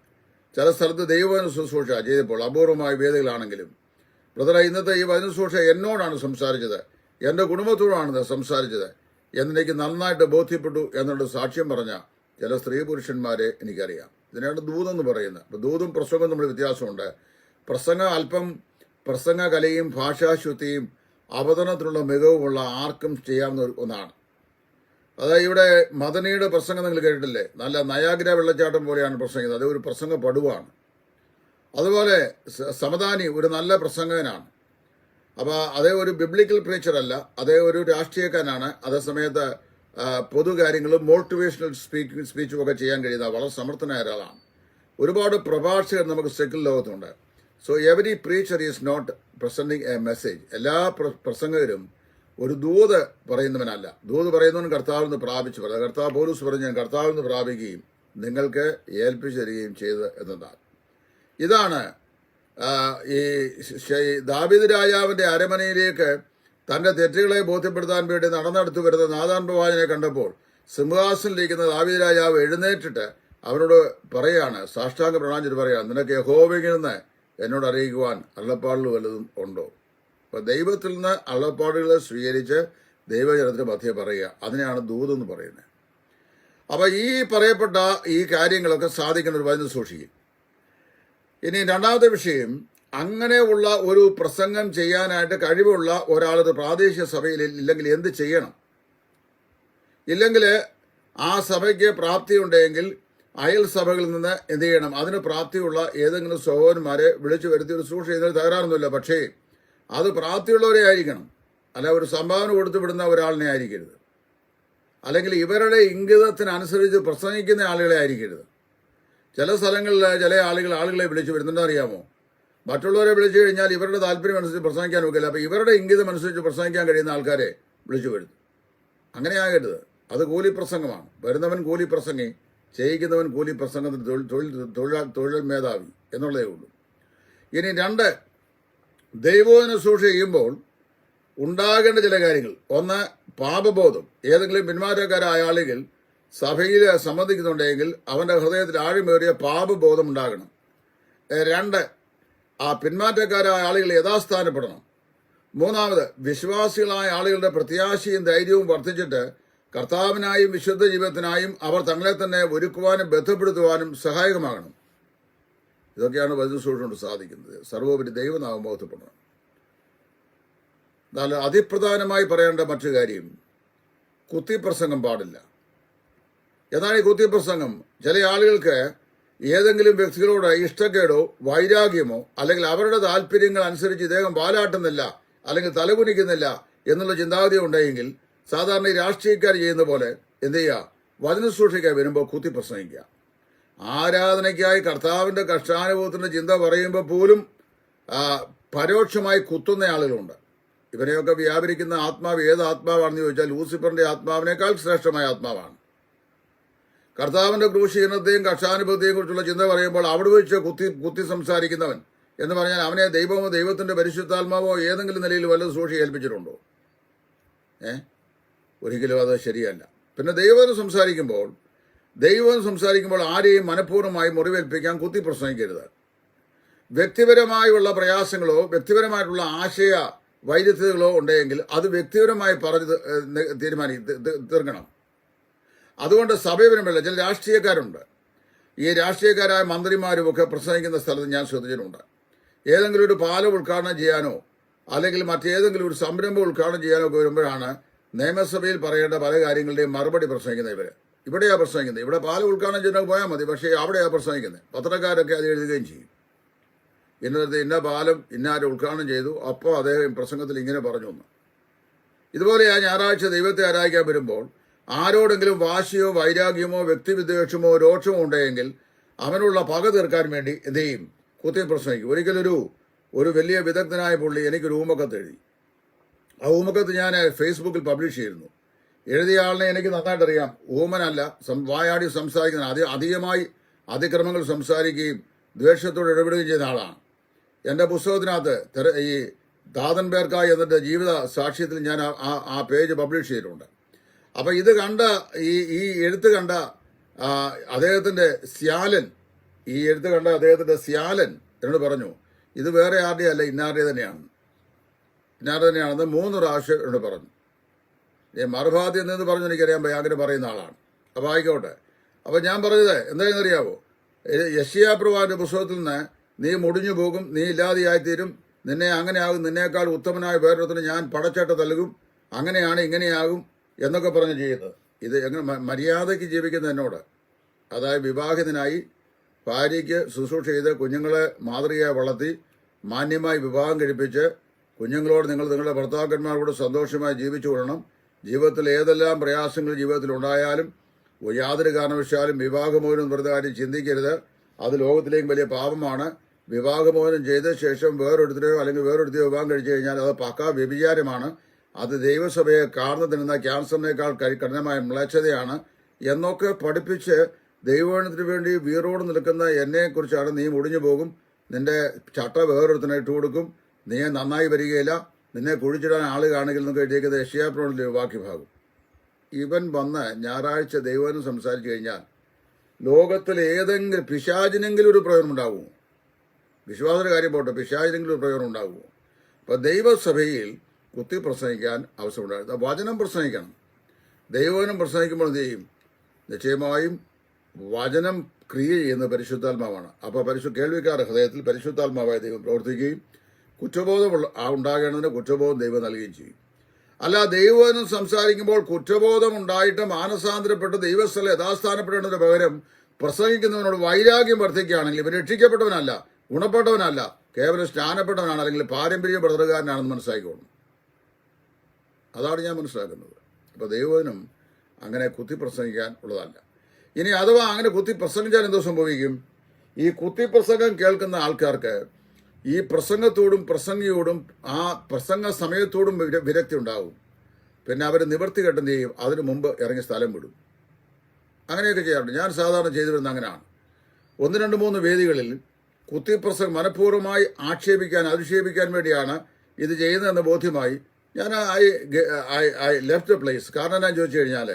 ചില സ്ഥലത്ത് ദൈവവചന ശുശ്രൂഷ ചെയ്തപ്പോൾ അപൂർവമായ വേദികളാണെങ്കിലും ബ്രദറെ ഇന്നത്തെ ഈ വചന എന്നോടാണ് സംസാരിച്ചത്. എന്റെ കുടുംബത്തോടാണ് സംസാരിച്ചത്. എന്നെനിക്ക് നന്നായിട്ട് ബോധ്യപ്പെട്ടു എന്നുള്ള സാക്ഷ്യം പറഞ്ഞ ചില സ്ത്രീ പുരുഷന്മാരെ എനിക്കറിയാം. ഇതിനാണ് ദൂതെന്ന് പറയുന്നത്. അപ്പോൾ ദൂതും പ്രസംഗവും തമ്മിൽ വ്യത്യാസമുണ്ട്. പ്രസംഗം അല്പം പ്രസംഗകലയും ഭാഷാശുദ്ധിയും അവതരണത്തിനുള്ള മികവുമുള്ള ആർക്കും ചെയ്യാവുന്ന ഒന്നാണ്. അതായത് ഇവിടെ മദനിയുടെ പ്രസംഗം നിങ്ങൾ കേട്ടിട്ടില്ലേ? നല്ല നയാഗ്ര വെള്ളച്ചാട്ടം പോലെയാണ് പ്രസംഗിക്കുന്നത്. അത് ഒരു പ്രസംഗ പടുവാണ്. അതുപോലെ സമദാനി ഒരു നല്ല പ്രസംഗകനാണ്. അപ്പോൾ അതേ ഒരു ബിബ്ലിക്കൽ പ്രീച്ചർ അല്ല അതേ ഒരു രാഷ്ട്രീയക്കാരനാണ്. അതേസമയത്ത് പൊതുകാര്യങ്ങളും പൊതു കാര്യങ്ങളും മോട്ടിവേഷണൽ സ്പീക്കിംഗ് സ്പീച്ചും ഒക്കെ ചെയ്യാൻ കഴിയുന്ന വളരെ സമർത്ഥനായ ഒരാളാണ്. ഒരുപാട് പ്രഭാഷകർ നമുക്ക് സെക്കിൽ ലോകത്തുണ്ട്. So every preacher is not presenting a message എല്ലാ പ്രസംഗകരും ഒരു ദൂത് പറയുന്നവനല്ല. ദൂത് പറയുന്നവൻ കർത്താവിൽ നിന്ന് പ്രാപിച്ചു പറയുന്നത് കർത്താവ് പോലീസ് പറഞ്ഞ് ഞാൻ കർത്താവിൽ നിന്ന് പ്രാപിക്കുകയും നിങ്ങൾക്ക് ഏൽപ്പിച്ചു തരികയും ചെയ്ത് എന്നതാണ്. ഇതാണ് ഈ ദാബിദ് രാജാവിന്റെ അരമനയിലേക്ക് തന്റെ തെറ്റുകളെ ബോധ്യപ്പെടുത്താൻ വേണ്ടി നടന്നെടുത്തു വരുന്ന നാദാൻ പ്രവാചനെ കണ്ടപ്പോൾ സിംഹാസനിലിരിക്കുന്ന ദാവീദ് രാജാവ് എഴുന്നേറ്റിട്ട് അവനോട് പറയാണ് സാഷ്ടാംഗ പ്രണാഞ്ചിട്ട് പറയാണ് നിനക്ക് യഹോവയിൽ നിന്ന് എന്നോട് അറിയിക്കുവാൻ അള്ളപ്പാളിൽ വല്ലതും ഉണ്ടോ? അപ്പൊ ദൈവത്തിൽ നിന്ന് അളപ്പാടുകൾ സ്വീകരിച്ച് ദൈവജനത്തിന് മധ്യ പറയുക. അതിനെയാണ് ദൂതെന്ന് പറയുന്നത്. അപ്പൊ ഈ പറയപ്പെട്ട ഈ കാര്യങ്ങളൊക്കെ സാധിക്കുന്ന ഒരു വചനം സൂക്ഷിക്കും. ഇനി രണ്ടാമത്തെ വിഷയം അങ്ങനെയുള്ള ഒരു പ്രസംഗം ചെയ്യാനായിട്ട് കഴിവുള്ള ഒരാളത് പ്രാദേശിക സഭയിൽ ഇല്ലെങ്കിൽ എന്ത് ചെയ്യണം? ഇല്ലെങ്കിൽ ആ സഭയ്ക്ക് പ്രാപ്തി ഉണ്ടെങ്കിൽ അയൽ സഭകളിൽ നിന്ന് എന്ത് ചെയ്യണം? അതിന് പ്രാപ്തിയുള്ള ഏതെങ്കിലും സഹോദരന്മാരെ വിളിച്ചു വരുത്തി ഒരു സൂക്ഷ ചെയ്യുന്നതിൽ തകരാറൊന്നുമില്ല. പക്ഷേ അത് പ്രാപ്തിയുള്ളവരെ ആയിരിക്കണം. അല്ല ഒരു സംഭാവന കൊടുത്തു വിടുന്ന ഒരാളിനെ ആയിരിക്കരുത്. അല്ലെങ്കിൽ ഇവരുടെ ഇംഗിതത്തിനനുസരിച്ച് പ്രസംഗിക്കുന്ന ആളുകളെ ആയിരിക്കരുത്. ചില സ്ഥലങ്ങളിൽ ചില ആളുകൾ ആളുകളെ വിളിച്ചു വരുന്നുണ്ടോ അറിയാമോ? മറ്റുള്ളവരെ വിളിച്ചു കഴിഞ്ഞാൽ ഇവരുടെ താല്പര്യം അനുസരിച്ച് പ്രസംഗിക്കാൻ നോക്കില്ല. അപ്പോൾ ഇവരുടെ ഇംഗിതം അനുസരിച്ച് പ്രസംഗിക്കാൻ കഴിയുന്ന ആൾക്കാരെ വിളിച്ചു വരുത്തും. അങ്ങനെ ആകരുത്. അത് കൂലി പ്രസംഗമാണ് വരുന്നവൻ കൂലി പ്രസംഗി ചെയ്യിക്കുന്നവൻ കൂലി പ്രസംഗത്തിന് തൊഴിൽ തൊഴിൽ തൊഴിൽ മേധാവി എന്നുള്ളതേ ഉള്ളൂ. ഇനി രണ്ട് ദൈവോധന സൂക്ഷിക്കുമ്പോൾ ഉണ്ടാകേണ്ട ചില കാര്യങ്ങൾ. ഒന്ന് പാപബോധം. ഏതെങ്കിലും പിന്മാറ്റക്കാരായ ആളുകൾ സഭയിൽ സംബന്ധിക്കുന്നുണ്ടെങ്കിൽ അവന്റെ ഹൃദയത്തിൽ ആഴമേറിയ പാപബോധം ഉണ്ടാകണം. രണ്ട് ആ പിന്മാറ്റക്കാരായ ആളുകൾ യഥാസ്ഥാനപ്പെടണം. മൂന്നാമത് വിശ്വാസികളായ ആളുകളുടെ പ്രത്യാശയും ധൈര്യവും വർദ്ധിച്ചിട്ട് കർത്താവിനായും വിശുദ്ധ ജീവിതത്തിനായും അവർ തങ്ങളെ തന്നെ ഒരുക്കുവാനും ബന്ധപ്പെടുത്തുവാനും സഹായകമാകണം. ഇതൊക്കെയാണ് വചന സൂക്ഷിച്ചുകൊണ്ട് സാധിക്കുന്നത്. സർവോപരി ദൈവനാമം ബോധപ്പെടണം എന്നാൽ അതിപ്രധാനമായി പറയേണ്ട മറ്റു കാര്യം കുത്തിപ്രസംഗം പാടില്ല. എന്നാൽ ഈ കുത്തിപ്രസംഗം? ചില ആളുകൾക്ക് ഏതെങ്കിലും വ്യക്തികളോട് ഇഷ്ടക്കേടോ വൈരാഗ്യമോ അല്ലെങ്കിൽ അവരുടെ താല്പര്യങ്ങൾ അനുസരിച്ച് ഇദ്ദേഹം വാലാട്ടുന്നില്ല അല്ലെങ്കിൽ തലകുനിക്കുന്നില്ല എന്നുള്ള ചിന്താഗതി ഉണ്ടെങ്കിൽ സാധാരണ രാഷ്ട്രീയക്കാർ ചെയ്യുന്ന പോലെ എന്ത് ചെയ്യുക? വചന സൂക്ഷിക്കാൻ വരുമ്പോൾ കുത്തിപ്രസംഗിക്കുക. ആരാധനയ്ക്കായി കർത്താവിന്റെ കഷ്ടാനുഭവത്തിന്റെ ചിന്ത പറയുമ്പോൾ പോലും പരോക്ഷമായി കുത്തുന്ന ആളുകളുണ്ട്. ഇവരെയൊക്കെ വ്യാപരിക്കുന്ന ആത്മാവ് ഏത് ആത്മാവാണെന്ന് ചോദിച്ചാൽ ലൂസിഫറിന്റെ ആത്മാവിനേക്കാൾ ശ്രേഷ്ഠമായ ആത്മാവാണ്. കർത്താവിന്റെ ക്രൂശീകരണത്തെയും കക്ഷാനുഭവത്തെയും കുറിച്ചുള്ള ചിന്ത പറയുമ്പോൾ അവിടെ വെച്ച് കുത്തി കുത്തി സംസാരിക്കുന്നവൻ എന്ന് പറഞ്ഞാൽ അവനെ ദൈവമോ ദൈവത്തിന്റെ പരിശുദ്ധാത്മാവോ ഏതെങ്കിലും നിലയിൽ വല്ലതും സൂക്ഷി ഏൽപ്പിച്ചിട്ടുണ്ടോ? ഏ? ഒരിക്കലും അത് ശരിയല്ല. പിന്നെ ദൈവം സംസാരിക്കുമ്പോൾ ദൈവം സംസാരിക്കുമ്പോൾ ആരെയും മനഃപൂർവമായി മുറിവേൽപ്പിക്കാൻ കുത്തി പ്രസംഗിക്കരുത് വ്യക്തിപരമായുള്ള പ്രയാസങ്ങളോ വ്യക്തിപരമായിട്ടുള്ള ആശയ വൈരുദ്ധ്യതകളോ ഉണ്ടെങ്കിൽ അത് വ്യക്തിപരമായി പറഞ്ഞ് തീരുമാനി തീർക്കണം. അതുകൊണ്ട് സഭയപരമല്ല ചില രാഷ്ട്രീയക്കാരുണ്ട്. ഈ രാഷ്ട്രീയക്കാരായ മന്ത്രിമാരും ഒക്കെ പ്രസംഗിക്കുന്ന സ്ഥലത്ത് ഞാൻ ശ്രദ്ധിച്ചിട്ടുണ്ട്. ഏതെങ്കിലും ഒരു പാലം ഉദ്ഘാടനം ചെയ്യാനോ അല്ലെങ്കിൽ മറ്റേതെങ്കിലും ഒരു സംരംഭം ഉദ്ഘാടനം ചെയ്യാനോ ഒക്കെ വരുമ്പോഴാണ് നിയമസഭയിൽ പറയേണ്ട പല കാര്യങ്ങളുടെയും മറുപടി പ്രസംഗിക്കുന്നത് ഇവർ. ഇവിടെയാ പ്രസംഗിക്കുന്നത്. ഇവിടെ പാൽ ഉൾക്കാണം ചെയ്തിട്ട് പോയാൽ മതി. പക്ഷേ അവിടെയാ പ്രസംഗിക്കുന്നത്. പത്രക്കാരൊക്കെ അത് എഴുതുകയും ചെയ്യും. ഇന്നത്തെ ഇന്ന പാലം ഇന്നാരെ ഉദ്ഘാടനം ചെയ്തു. അപ്പോൾ അദ്ദേഹം പ്രസംഗത്തിൽ ഇങ്ങനെ പറഞ്ഞു എന്ന് ഇതുപോലെ ആ ഞായറാഴ്ച ദൈവത്തെ ആരാധിക്കാൻ വരുമ്പോൾ ആരോടെങ്കിലും വാശിയോ വൈരാഗ്യമോ വ്യക്തിവിദ്വേഷമോ രോക്ഷമോ ഉണ്ടെങ്കിൽ അവനുള്ള പക തീർക്കാൻ വേണ്ടി എന്ത് ചെയ്യും? കുത്തി പ്രസംഗിക്കും. ഒരിക്കലൊരു ഒരു വലിയ വിദഗ്ധനായ പുള്ളി എനിക്കൊരു ഊമക്കത്ത് എഴുതി. ആ ഊമക്കത്ത് ഞാൻ ഫേസ്ബുക്കിൽ പബ്ലിഷ് ചെയ്തിരുന്നു. എഴുതിയ ആളിനെ എനിക്ക് നന്നായിട്ട് അറിയാം ഊമനല്ല വായാടി സംസാരിക്കുന്ന അതി അധികമായി അതിക്രമങ്ങൾ സംസാരിക്കുകയും ദ്വേഷത്തോട് ഇടപെടുകയും ചെയ്യുന്ന ആളാണ്. എന്റെ പുസ്തകത്തിനകത്ത് ഈ ദാതൻ പേർക്കായി എന്നിട്ട് ജീവിത സാക്ഷ്യത്തിൽ ഞാൻ ആ- ആ പേജ് പബ്ലിഷ് ചെയ്തിട്ടുണ്ട്. അപ്പോൾ ഇത് കണ്ട ഈ ഈ എഴുത്ത് കണ്ട അദ്ദേഹത്തിന്റെ സ്യാലൻ ഈ എഴുത്ത് കണ്ട അദ്ദേഹത്തിന്റെ സ്യാലൻ എന്നോട് പറഞ്ഞു ഇത് വേറെ ആരുടെ അല്ല ഇന്നാരുടെ തന്നെയാണ്. ഇന്നാരുടെ തന്നെയാണെന്ന് മൂന്ന് പ്രാവശ്യം എന്നോട് പറഞ്ഞു. മറുഭാതി എന്നു പറഞ്ഞു എനിക്കറിയാൻ പയ്യ അങ്ങനെ പറയുന്ന ആളാണ്. അപ്പോൾ ആയിക്കോട്ടെ. അപ്പോൾ ഞാൻ പറഞ്ഞത് എന്താണെന്നറിയാവോ? പ്രഭാവിന്റെ പുസ്തകത്തിൽ നിന്ന് നീ മുടിഞ്ഞു പോകും നീ ഇല്ലാതെയായിത്തീരും നിന്നെ അങ്ങനെയാകും നിന്നേക്കാൾ ഉത്തമനായ വേറൊരുത്തിന് ഞാൻ പടച്ചട്ട നൽകും അങ്ങനെയാണ് ഇങ്ങനെയാകും എന്നൊക്കെ പറഞ്ഞ് ചെയ്യുന്നത്. ഇത് എങ്ങനെ മര്യാദയ്ക്ക് ജീവിക്കുന്ന എന്നോട്. അതായത് വിവാഹിതനായി ഭാര്യയ്ക്ക് ശുശ്രൂഷ ചെയ്ത് കുഞ്ഞുങ്ങളെ മാതൃകയായി വളർത്തി മാന്യമായി വിവാഹം കഴിപ്പിച്ച് കുഞ്ഞുങ്ങളോട് നിങ്ങൾ നിങ്ങളുടെ ഭർത്താക്കന്മാരോട് സന്തോഷമായി ജീവിച്ചു കൊള്ളണം. ജീവിതത്തിൽ ഏതെല്ലാം പ്രയാസങ്ങൾ ജീവിതത്തിൽ ഉണ്ടായാലും യാതൊരു കാരണവശാലും വിവാഹമോചനം വെറുതെ കാര്യം ചിന്തിക്കരുത്. അത് ലോകത്തിലേക്കും വലിയ പാപമാണ്. വിവാഹമോചനം ചെയ്ത ശേഷം വേറൊരുത്തരെയോ അല്ലെങ്കിൽ വേറൊരുത്തരെയോ വിവാഹം കഴിച്ചു കഴിഞ്ഞാൽ അത് പക്കാ വ്യഭിചാരമാണ്. അത് ദൈവസഭയെ കാർന്നു തിന്നുന്ന ക്യാൻസറിനേക്കാൾ കഠിനമായ മ്ലേച്ഛതയാണ്. എന്നൊക്കെ പഠിപ്പിച്ച് ദൈവത്തിന് വേണ്ടി വീറോട് നിൽക്കുന്ന എന്നെക്കുറിച്ചാണ് നീ മുടിഞ്ഞു പോകും. നിന്റെ ചട്ട വേറൊരുത്തനെ ഇട്ട് കൊടുക്കും നീ നന്നായി വരികയില്ല. നിന്നെ കുഴിച്ചിടാൻ ആൾ കാണെങ്കിൽ എന്നൊക്കെ എഴുതിയേക്കുന്നത് യഷ്യാപ്രോണിലെ ഭാഗം ഇവൻ വന്ന് ഞായറാഴ്ച ദൈവനും സംസാരിച്ചു കഴിഞ്ഞാൽ ലോകത്തിൽ ഏതെങ്കിലും പിശാചിനെങ്കിലും ഒരു പ്രയോജനം ഉണ്ടാകുമോ? വിശ്വാസയുടെ കാര്യം പോട്ടെ പിശാചിനെങ്കിലും ഒരു പ്രയോജനം ഉണ്ടാകുമോ? അപ്പം ദൈവസഭയിൽ കുത്തി പ്രസംഗിക്കാൻ അവസരമുണ്ടായിരുന്നു. വചനം പ്രസംഗിക്കണം. ദൈവവചനം പ്രസംഗിക്കുമ്പോൾ എന്ത് ചെയ്യും? നിശ്ചയമായും വചനം ക്രിയ ചെയ്യുന്ന പരിശുദ്ധാത്മാവാണ്. അപ്പോൾ പരിശു കേൾവിക്കാരുടെ ഹൃദയത്തിൽ പരിശുദ്ധാത്മാവായ ദൈവം പ്രവർത്തിക്കുകയും കുറ്റബോധമുള്ള ഉണ്ടാകേണ്ടതിന് കുറ്റബോധം ദൈവം നൽകുകയും ചെയ്യും. അല്ല ദൈവം സംസാരിക്കുമ്പോൾ കുറ്റബോധം ഉണ്ടായിട്ട് മാനസാന്തരപ്പെട്ട് ദൈവസ്ഥല യഥാസ്ഥാനപ്പെടേണ്ടതിന് പകരം പ്രസംഗിക്കുന്നവനോട് വൈരാഗ്യം വർദ്ധിക്കുകയാണെങ്കിൽ ഇവൻ രക്ഷിക്കപ്പെട്ടവനല്ല ഗുണപ്പെട്ടവനല്ല കേവലം സ്നാനപ്പെട്ടവനാണ് അല്ലെങ്കിൽ പാരമ്പര്യ പ്രതൃകാരനാണെന്ന് മനസ്സിലാക്കിക്കോണം അതാണ് ഞാൻ മനസ്സിലാക്കുന്നത്. അപ്പോൾ ദൈവവചനം അങ്ങനെ കുത്തി പ്രസംഗിക്കാൻ ഉള്ളതല്ല. ഇനി അഥവാ അങ്ങനെ കുത്തി പ്രസംഗിച്ചാൽ എന്തോ സംഭവിക്കും? ഈ കുത്തി പ്രസംഗം കേൾക്കുന്ന ആൾക്കാർക്ക് ഈ പ്രസംഗത്തോടും പ്രസംഗിയോടും ആ പ്രസംഗ സമയത്തോടും വിരക്തി ഉണ്ടാവും. പിന്നെ അവർ നിവർത്തി കെട്ടും ചെയ്യും അതിനു മുമ്പ് ഇറങ്ങി സ്ഥലം വിടും. അങ്ങനെയൊക്കെ ചെയ്യാറുണ്ട്. ഞാൻ സാധാരണ ചെയ്തു വരുന്ന അങ്ങനെയാണ്. ഒന്ന് രണ്ട് മൂന്ന് വേദികളിൽ കുത്തിപ്രസംഗം മനഃപൂർവമായി ആക്ഷേപിക്കാൻ അധിക്ഷേപിക്കാൻ വേണ്ടിയാണ് ഇത് ചെയ്യുന്നതെന്ന് ബോധ്യമായി ഞാൻ ഐ ഐ ലെഫ്റ്റ് പ്ലേസ് കാരണം ഞാൻ ചോദിച്ചു കഴിഞ്ഞാൽ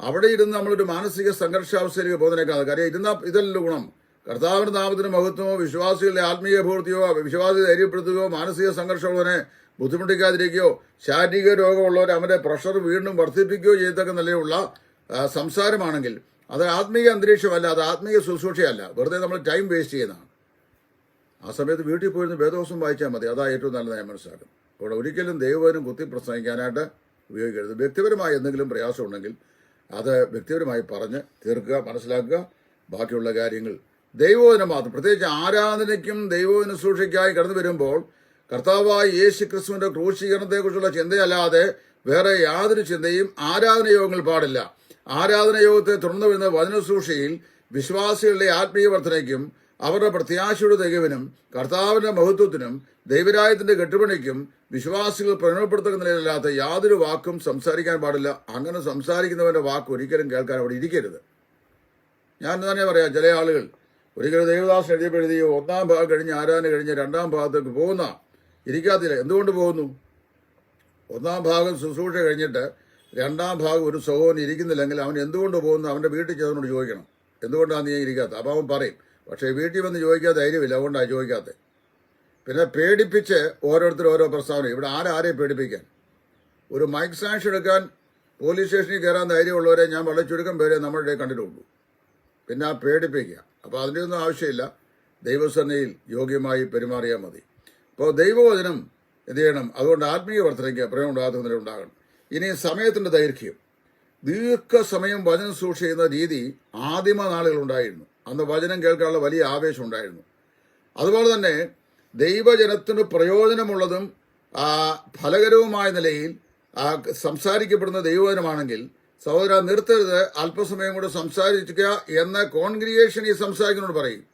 അവിടെ ഇരുന്ന് നമ്മളൊരു മാനസിക സംഘർഷാവസ്ഥയിലേക്ക് പോകുന്നതിനേക്കാൾ കാര്യം ഇരുന്ന ഇതല്ല ഗുണം. കർത്താവിന്റെ നാമത്തിന് മഹത്വമോ വിശ്വാസികളുടെ ആത്മീയ പൂർത്തിയോ വിശ്വാസി ധൈര്യപ്പെടുത്തുകയോ മാനസിക സംഘർഷമുള്ളവനെ ബുദ്ധിമുട്ടിക്കാതിരിക്കുകയോ ശാരീരിക രോഗമുള്ളവരെ അവന്റെ പ്രഷർ വീണ്ടും വർദ്ധിപ്പിക്കുകയോ ചെയ്തൊക്കെ നിലയുള്ള സംസാരമാണെങ്കിൽ അത് ആത്മീയ അന്തരീക്ഷമല്ല അത് ആത്മീയ ശുശ്രൂഷയല്ല. വെറുതെ നമ്മൾ ടൈം വേസ്റ്റ് ചെയ്യുന്നതാണ്. ആ സമയത്ത് വീട്ടിൽ പോയിരുന്ന് വേദോസം വായിച്ചാൽ മതി. അതാ ഏറ്റവും നല്ലത് ഞാൻ മനസ്സിലാക്കും അവിടെ ഒരിക്കലും ദൈവവനും കുത്തി പ്രസംഗിക്കാനായിട്ട് ഉപയോഗിക്കരുത്. വ്യക്തിപരമായ എന്തെങ്കിലും പ്രയാസമുണ്ടെങ്കിൽ അത് വ്യക്തിപരമായി പറഞ്ഞ് തീർക്കുക മനസ്സിലാക്കുക. ബാക്കിയുള്ള കാര്യങ്ങൾ ദൈവവചനം മാത്രം പ്രത്യേകിച്ച് ആരാധനയ്ക്കും ദൈവവചന സൂക്ഷിക്കായി കടന്നു വരുമ്പോൾ കർത്താവായ യേശു ക്രിസ്തുവിന്റെ ക്രൂശീകരണത്തെക്കുറിച്ചുള്ള ചിന്തയല്ലാതെ വേറെ യാതൊരു ചിന്തയും ആരാധന യോഗങ്ങൾ പാടില്ല. ആരാധന യോഗത്തെ തുടർന്നു വരുന്ന വചനസൂക്ഷയിൽ വിശ്വാസികളുടെ ആത്മീയ വർധനയ്ക്കും അവരുടെ പ്രത്യാശയുടെ തികവിനും കർത്താവിന്റെ മഹത്വത്തിനും ദൈവരായത്തിന്റെ കെട്ടുപണിക്കും വിശ്വാസികൾ പ്രയോജനപ്പെടുത്തുന്ന നിലയിലല്ലാത്ത യാതൊരു വാക്കും സംസാരിക്കാൻ പാടില്ല. അങ്ങനെ സംസാരിക്കുന്നവന്റെ വാക്ക് ഒരിക്കലും കേൾക്കാൻ അവിടെ ഇരിക്കരുത്. ഞാൻ തന്നെ പറയാം ചില ആളുകൾ ഒരിക്കലും ദേവദാസൻ എഴുതിയപ്പോഴുതി ഒന്നാം ഭാഗം കഴിഞ്ഞ് ആരാധന കഴിഞ്ഞ് രണ്ടാം ഭാഗത്തേക്ക് പോകുന്ന ഇരിക്കാത്തില്ല. എന്തുകൊണ്ട് പോകുന്നു? ഒന്നാം ഭാഗം ശുശ്രൂഷ കഴിഞ്ഞിട്ട് രണ്ടാം ഭാഗം ഒരു സഹോദരൻ ഇരിക്കുന്നില്ലെങ്കിൽ അവൻ എന്തുകൊണ്ട് പോകുന്നു? അവന്റെ വീട്ടിൽ ചെന്നോട് ചോദിക്കണം. എന്തുകൊണ്ടാണ് നീ ഇരിക്കാത്തത്? അപ്പോൾ അവൻ പറയും പക്ഷേ വീട്ടിൽ വന്ന് ചോദിക്കാൻ ധൈര്യമില്ല. അതുകൊണ്ടാണ് ചോദിക്കാത്തത്. പിന്നെ പേടിപ്പിച്ച് ഓരോരുത്തർ ഓരോ പ്രസ്താവന. ഇവിടെ ആരാരെ പേടിപ്പിക്കാൻ? ഒരു മൈക്ക് സാക്ഷി എടുക്കാൻ പോലീസ് സ്റ്റേഷനിൽ കയറാൻ ധൈര്യമുള്ളവരെ ഞാൻ വളരെ ചുരുക്കം പേരെ നമ്മളുടെ കണ്ടിട്ടുള്ളൂ. പിന്നെ ആ പേടിപ്പിക്കുക. അപ്പോൾ അതിന്റെ ഒന്നും ആവശ്യമില്ല. ദൈവസന്നയിൽ യോഗ്യമായി പെരുമാറിയാൽ മതി. അപ്പോൾ ദൈവവചനം എന്ത് ചെയ്യണം? അതുകൊണ്ട് ആത്മീയ ഉണ്ടാകുന്ന നില ഉണ്ടാകണം. ഇനി സമയത്തിന്റെ ദൈർഘ്യം. ദീർഘസമയം വചനം സൂക്ഷ ചെയ്യുന്ന രീതി ആദിമ നാളുകൾ ഉണ്ടായിരുന്നു. അന്ന് വചനം കേൾക്കാനുള്ള വലിയ ആവേശം ഉണ്ടായിരുന്നു. അതുപോലെ തന്നെ ദൈവജനത്തിന് പ്രയോജനമുള്ളതും ഫലകരവുമായ നിലയിൽ സംസാരിക്കപ്പെടുന്ന ദൈവവചനമാണെങ്കിൽ സഹോദര നിർത്തരുത്. അല്പസമയം കൂടെ സംസാരിക്കുക എന്ന് കോൺഗ്രിയേഷൻ ഈ സംസാരിക്കുന്നോട് പറയും.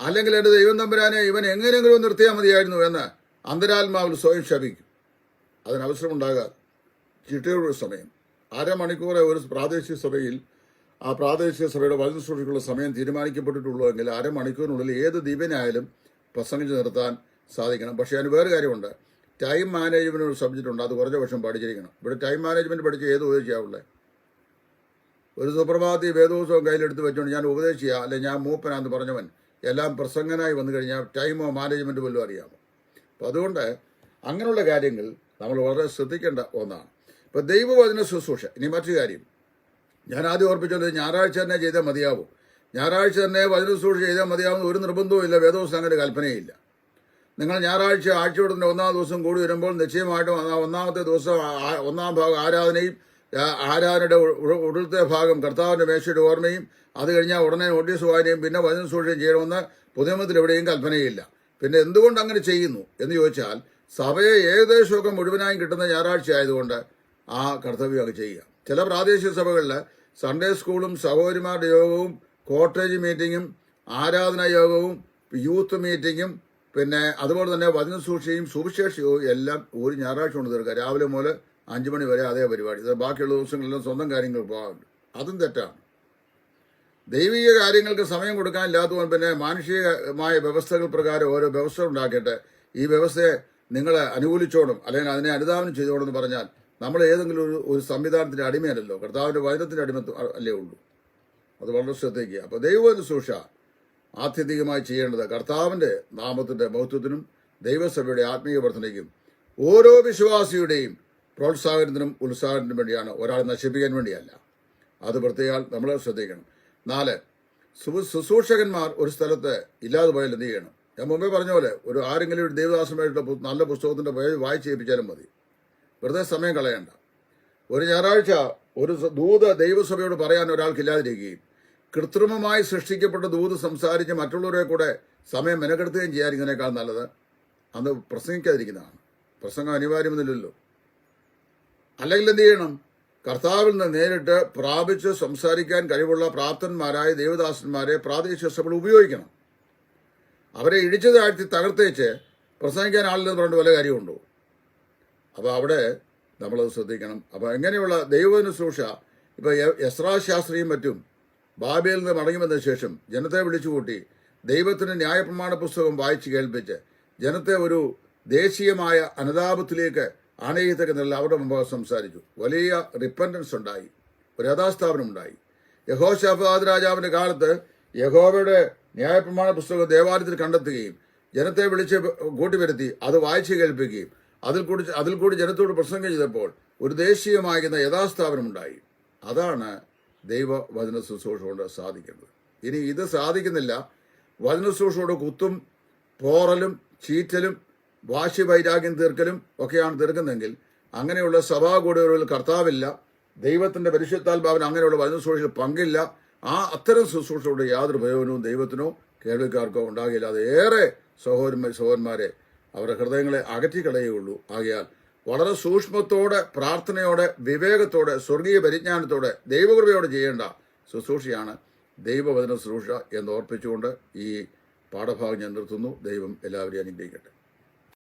അല്ലെങ്കിൽ എന്റെ ദൈവം തമ്പുരാനെ ഇവൻ എങ്ങനെയെങ്കിലും നിർത്തിയാൽ മതിയായിരുന്നു എന്ന് അന്തരാത്മാവിൽ സ്വയം ശപിക്കും. അതിന് അവസരമുണ്ടാകാതെ ചിട്ടയുടെ സമയം. അരമണിക്കൂറെ ഒരു പ്രാദേശിക സഭയിൽ ആ പ്രാദേശിക സഭയുടെ വചന സൂക്ഷിക്കുള്ള സമയം തീരുമാനിക്കപ്പെട്ടിട്ടുള്ളൂ എങ്കിൽ അരമണിക്കൂറിനുള്ളിൽ ഏത് ദിവ്യനായാലും പ്രസംഗിച്ച് നിർത്താൻ സാധിക്കണം. പക്ഷേ അതിന് വേറെ കാര്യമുണ്ട്. ടൈം മാനേജ്മെന്റ് ഒരു സബ്ജക്റ്റ് ഉണ്ട്. അത് കുറച്ച് വർഷം പഠിച്ചിരിക്കണം. ഇവിടെ ടൈം മാനേജ്മെന്റ് പഠിച്ച് ഏത് ഉപദേശിയാവുള്ളത് ഒരു സുപ്രഭാതി വേദോത്സവം കയ്യിലെടുത്ത് വെച്ചുകൊണ്ട് ഞാൻ ഉപദേശിയ അല്ലെ ഞാൻ മൂപ്പനാന്ന് പറഞ്ഞവൻ. എല്ലാം പ്രസംഗനായി വന്നു കഴിഞ്ഞാൽ ടൈമോ മാനേജ്മെന്റ് പോലും അറിയാമോ? അപ്പോൾ അതുകൊണ്ട് അങ്ങനെയുള്ള കാര്യങ്ങൾ നമ്മൾ വളരെ ശ്രദ്ധിക്കേണ്ട ഒന്നാണ്. ഇപ്പം ദൈവവചന ശുശ്രൂഷ. ഇനി മറ്റു കാര്യം. ഞാൻ ആദ്യം ഓർപ്പിച്ചത് ഞായറാഴ്ച തന്നെ ചെയ്താൽ മതിയാവും. ഞായറാഴ്ച തന്നെ വചന ശുശ്രൂഷ ചെയ്താൽ മതിയാവുന്ന ഒരു നിർബന്ധവും ഇല്ല വേദോത്സവം അങ്ങനെ കൽപ്പനയില്ല. നിങ്ങൾ ഞായറാഴ്ച ആഴ്ചയോടത്തിന്റെ ഒന്നാം ദിവസം കൂടി വരുമ്പോൾ നിശ്ചയമായിട്ടും ഒന്നാമത്തെ ദിവസം ഒന്നാം ഭാഗം ആരാധനയും ആരാധനയുടെ ഉടലത്തെ ഭാഗം കർത്താവിന്റെ മേശയുടെ ഓർമ്മയും അത് കഴിഞ്ഞാൽ ഉടനെ നോട്ടീസ് വായനയും പിന്നെ വചന സൂക്ഷിക്കുകയും ചെയ്യണമെന്ന് പുതിയമത്തിൽ എവിടെയും കൽപ്പനയില്ല. പിന്നെ എന്തുകൊണ്ട് അങ്ങനെ ചെയ്യുന്നു എന്ന് ചോദിച്ചാൽ സഭയെ ഏകദേശമൊക്കെ മുഴുവനായും കിട്ടുന്ന ഞായറാഴ്ച ആയതുകൊണ്ട് ആ കർത്തവ്യം അത് ചെയ്യുക. ചില പ്രാദേശിക സഭകളിൽ സൺഡേ സ്കൂളും സഹോദരിമാരുടെ യോഗവും കോട്ടേജ് മീറ്റിങ്ങും ആരാധനാ യോഗവും യൂത്ത് മീറ്റിങ്ങും പിന്നെ അതുപോലെ തന്നെ വചന സൂക്ഷിയും സുവിശേഷവും എല്ലാം ഒരു ഞായറാഴ്ച കൊണ്ട് തീർക്കുക. രാവിലെ മുതൽ അഞ്ചു മണി വരെ അതേ പരിപാടി. ബാക്കിയുള്ള ദിവസങ്ങളിലും സ്വന്തം കാര്യങ്ങൾ പോകാറുണ്ട്. അതും തെറ്റാണ്. ദൈവിക കാര്യങ്ങൾക്ക് സമയം കൊടുക്കാനില്ലാത്തതുകൊണ്ട് പിന്നെ മാനുഷികമായ വ്യവസ്ഥകൾ പ്രകാരം ഓരോ വ്യവസ്ഥ ഉണ്ടാക്കിയിട്ട് ഈ വ്യവസ്ഥയെ നിങ്ങളെ അനുകൂലിച്ചോണം അല്ലെങ്കിൽ അതിനെ അനുദാപനം എന്ന് പറഞ്ഞാൽ നമ്മൾ ഏതെങ്കിലും ഒരു ഒരു സംവിധാനത്തിന്റെ അടിമയല്ലല്ലോ. കർത്താവിന്റെ വചനത്തിന്റെ അടിമത്വം അല്ലേ ഉള്ളൂ. അത് വളരെ ശ്രദ്ധിക്കുക. അപ്പോൾ ദൈവ ശുശ്രൂഷ ആത്യന്തികമായി ചെയ്യേണ്ടത് കർത്താവിന്റെ നാമത്തിന്റെ മഹത്വത്തിനും ദൈവസഭയുടെ ആത്മീയ വർധനയ്ക്കും ഓരോ വിശ്വാസിയുടെയും പ്രോത്സാഹനത്തിനും ഉത്സാഹത്തിനും വേണ്ടിയാണ് ഒരാൾ നശിപ്പിക്കാൻ വേണ്ടിയല്ല. അത് പ്രത്യേകം നമ്മൾ ശ്രദ്ധിക്കണം. നാല് ശുശ്രൂഷകന്മാർ ഒരു സ്ഥലത്ത് ഇല്ലാതെ പോയാൽ എന്ത് ചെയ്യണം? ഞാൻ മുമ്പേ പറഞ്ഞ പോലെ ഒരു ആരെങ്കിലും ഒരു ദേവദാസമായിട്ടുള്ള നല്ല പുസ്തകത്തിന്റെ പേര് വായിച്ച് ഏൽപ്പിച്ചാലും മതി. വെറുതെ സമയം കളയണ്ട. ഒരു ഞായറാഴ്ച ഒരു ദൂത ദൈവസഭയോട് പറയാൻ ഒരാൾക്കില്ലാതിരിക്കുകയും കൃത്രിമമായി സൃഷ്ടിക്കപ്പെട്ട ദൂത് സംസാരിച്ച് മറ്റുള്ളവരെ കൂടെ സമയം മെനക്കെടുത്തുകയും ചെയ്യാതിരിക്കുന്നതിനേക്കാൾ നല്ലത്. അന്ന് പ്രസംഗിക്കാതിരിക്കുന്നതാണ്. പ്രസംഗം അനിവാര്യമെന്നില്ലല്ലോ അല്ലെങ്കിൽ എന്ത് ചെയ്യണം? കർത്താവിൽ നിന്ന് നേരിട്ട് പ്രാപിച്ച് സംസാരിക്കാൻ കഴിവുള്ള പ്രാപ്തന്മാരായ ദേവദാസന്മാരെ പ്രാദേശിക സഭകൾ ഉപയോഗിക്കണം. അവരെ ഇടിച്ചു താഴ്ത്തി തകർത്തേച്ച് പ്രസംഗിക്കാൻ ആളില്ലെന്ന് പറഞ്ഞിട്ട് വല്ല കാര്യമുണ്ടോ? അപ്പോൾ അവിടെ നമ്മളത് ശ്രദ്ധിക്കണം. അപ്പോൾ എങ്ങനെയുള്ള ദൈവത്തിന് ശുശ്രൂഷ ഇപ്പോൾ യസ്രാ ശാസ്ത്രിയും മറ്റും ബാബയിൽ നിന്ന് മടങ്ങി വന്ന ശേഷം ജനത്തെ വിളിച്ചുകൂട്ടി ദൈവത്തിന്റെ ന്യായപ്രമാണ പുസ്തകം വായിച്ച് കേൾപ്പിച്ച് ജനത്തെ ഒരു ദേശീയമായ അനുതാപത്തിലേക്ക് ആണയത്തേക്ക് നില അവരുടെ മുമ്പ് സംസാരിച്ചു. വലിയ റിപ്പൻഡൻസ് ഉണ്ടായി. ഒരു യഥാസ്ഥാപനം ഉണ്ടായി. യഹോ ഷഫാദ് രാജാവിന്റെ കാലത്ത് യഹോവയുടെ ന്യായപ്രമാണ പുസ്തകം ദേവാലയത്തിൽ കണ്ടെത്തുകയും ജനത്തെ വിളിച്ച് കൂട്ടിവരുത്തി അത് വായിച്ചു കേൾപ്പിക്കുകയും അതിൽ കൂടി അതിൽ കൂടി ജനത്തോട് പ്രസംഗം ചെയ്തപ്പോൾ ഒരു ദേശീയമാകുന്ന യഥാസ്ഥാപനം ഉണ്ടായി. അതാണ് ദൈവ വചന ശുശ്രൂഷ കൊണ്ട് സാധിക്കുന്നത്. ഇനി ഇത് സാധിക്കുന്നില്ല. വചന ശുശ്രൂഷയോട് കുത്തും പോറലും ചീറ്റലും വാശി വൈരാഗ്യം തീർക്കലും ഒക്കെയാണ് തീർക്കുന്നതെങ്കിൽ അങ്ങനെയുള്ള സഭാകൂടുകളിൽ കർത്താവില്ല ദൈവത്തിന്റെ പരിശുദ്ധാത്മാവിന് അങ്ങനെയുള്ള വചന ശുശ്രൂഷയിൽ പങ്കില്ല ആ അത്തരം ശുശ്രൂഷയുടെ യാതൊരു പ്രയോജനവും ദൈവത്തിനോ കേൾവിക്കാർക്കോ ഉണ്ടാകില്ല. അത് ഏറെ സഹോദരന്മാർ സഹോദരന്മാരെ അവരുടെ ഹൃദയങ്ങളെ അകറ്റിക്കളയുള്ളൂ ആകയാൽ വളരെ സൂക്ഷ്മത്തോടെ പ്രാർത്ഥനയോടെ വിവേകത്തോടെ സ്വർഗീയ പരിജ്ഞാനത്തോടെ ദൈവകൃപയോടെ ചെയ്യേണ്ട ശുശ്രൂഷയാണ് ദൈവവചന ശുശ്രൂഷ എന്ന് ഓർപ്പിച്ചുകൊണ്ട് ഈ പാഠഭാഗം ഞാൻ നിർത്തുന്നു. ദൈവം എല്ലാവരെയും അനുഗ്രഹിക്കട്ടെ.